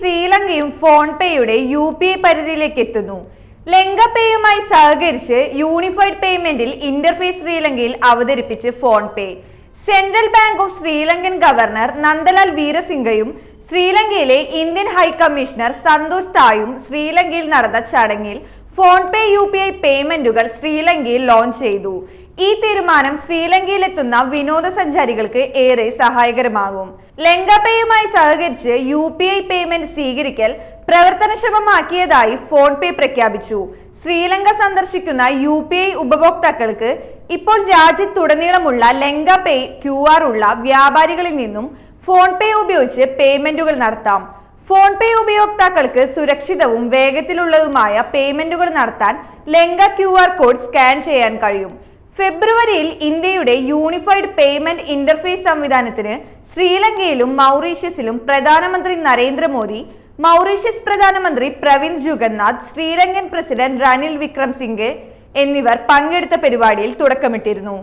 ശ്രീലങ്കയും ഫോൺ പേയുടെ U P I പരിധിയിലേക്ക് എത്തുന്നു ലങ്കപേയുമായി സഹകരിച്ച് യൂണിഫൈഡ് പേയ്മെന്റിൽ ഇന്റർഫേസ് ശ്രീലങ്കയിൽ അവതരിപ്പിച്ച് PhonePe central bank of Sri Lankan governor Nandalal വീരസിംഗയും ശ്രീലങ്കയിലെ ഇന്ത്യൻ ഹൈക്കമ്മീഷണർ സന്തോഷ് തായും ശ്രീലങ്കയിൽ നടന്ന ചടങ്ങിൽ PhonePe U P I പേയ്മെന്റുകൾ ശ്രീലങ്കയിൽ ലോഞ്ച് ചെയ്തു. ഈ തീരുമാനം ശ്രീലങ്കയിലെത്തുന്ന വിനോദസഞ്ചാരികൾക്ക് ഏറെ സഹായകരമാകും. ലങ്കപേയുമായി സഹകരിച്ച് യു പി ഐ പേയ്മെന്റ് സ്വീകരിക്കൽ പ്രവർത്തനക്ഷമമാക്കിയതായി ഫോൺ പേ പ്രഖ്യാപിച്ചു. ശ്രീലങ്ക സന്ദർശിക്കുന്ന യു പി ഐ ഉപഭോക്താക്കൾക്ക് ഇപ്പോൾ രാജ്യത്തുടനീളമുള്ള ലങ്ക പേ ക്യു ആർ ഉള്ള വ്യാപാരികളിൽ നിന്നും ഫോൺ പേ ഉപയോഗിച്ച് പേയ്മെന്റുകൾ നടത്താം. ഫോൺ പേ ഉപയോക്താക്കൾക്ക് സുരക്ഷിതവും വേഗത്തിലുള്ളതുമായ പേയ്മെന്റുകൾ നടത്താൻ Lanka Q R code scan ചെയ്യാൻ കഴിയും. ഫെബ്രുവരിയിൽ ഇന്ത്യയുടെ യൂണിഫൈഡ് പേയ്മെന്റ് ഇന്റർഫേസ് സംവിധാനത്തിന് ശ്രീലങ്കയിലും മൗറീഷ്യസിലും പ്രധാനമന്ത്രി നരേന്ദ്രമോദി മൗറീഷ്യസ് പ്രധാനമന്ത്രി പ്രവിന്ദ് ജുഗന്നാഥ് ശ്രീലങ്കൻ പ്രസിഡന്റ് റനിൽ വിക്രം സിംഗ് എന്നിവർ പങ്കെടുത്ത പരിപാടിയിൽ തുടക്കമിട്ടിരുന്നു.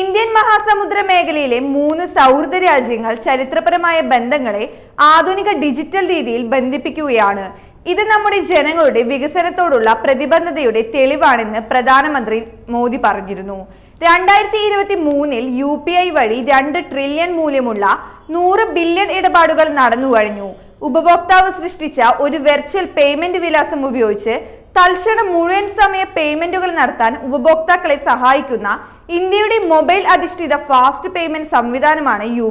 ഇന്ത്യൻ മഹാസമുദ്ര മേഖലയിലെ മൂന്ന് സൗഹൃദ രാജ്യങ്ങൾ ചരിത്രപരമായ ബന്ധങ്ങളെ ആധുനിക ഡിജിറ്റൽ രീതിയിൽ ബന്ധിപ്പിക്കുകയാണ്. ഇത് നമ്മുടെ ജനങ്ങളുടെ വികസനത്തോടുള്ള പ്രതിബദ്ധതയുടെ തെളിവാണെന്ന് പ്രധാനമന്ത്രി മോദി പറഞ്ഞിരുന്നു. രണ്ടായിരത്തി ഇരുപത്തി മൂന്നിൽ യു പി ഐ വഴി രണ്ട് ട്രില്യൺ മൂല്യമുള്ള നൂറ് ബില്യൺ ഇടപാടുകൾ നടന്നു കഴിഞ്ഞു. ഉപഭോക്താവ് സൃഷ്ടിച്ച ഒരു വെർച്വൽ പേയ്മെന്റ് വിലാസം ഉപയോഗിച്ച് തൽക്ഷണം മുഴുവൻ സമയ പേയ്മെന്റുകൾ നടത്താൻ ഉപഭോക്താക്കളെ സഹായിക്കുന്ന ഇന്ത്യയുടെ മൊബൈൽ അധിഷ്ഠിത ഫാസ്റ്റ് പേയ്മെന്റ് സംവിധാനമാണ് യു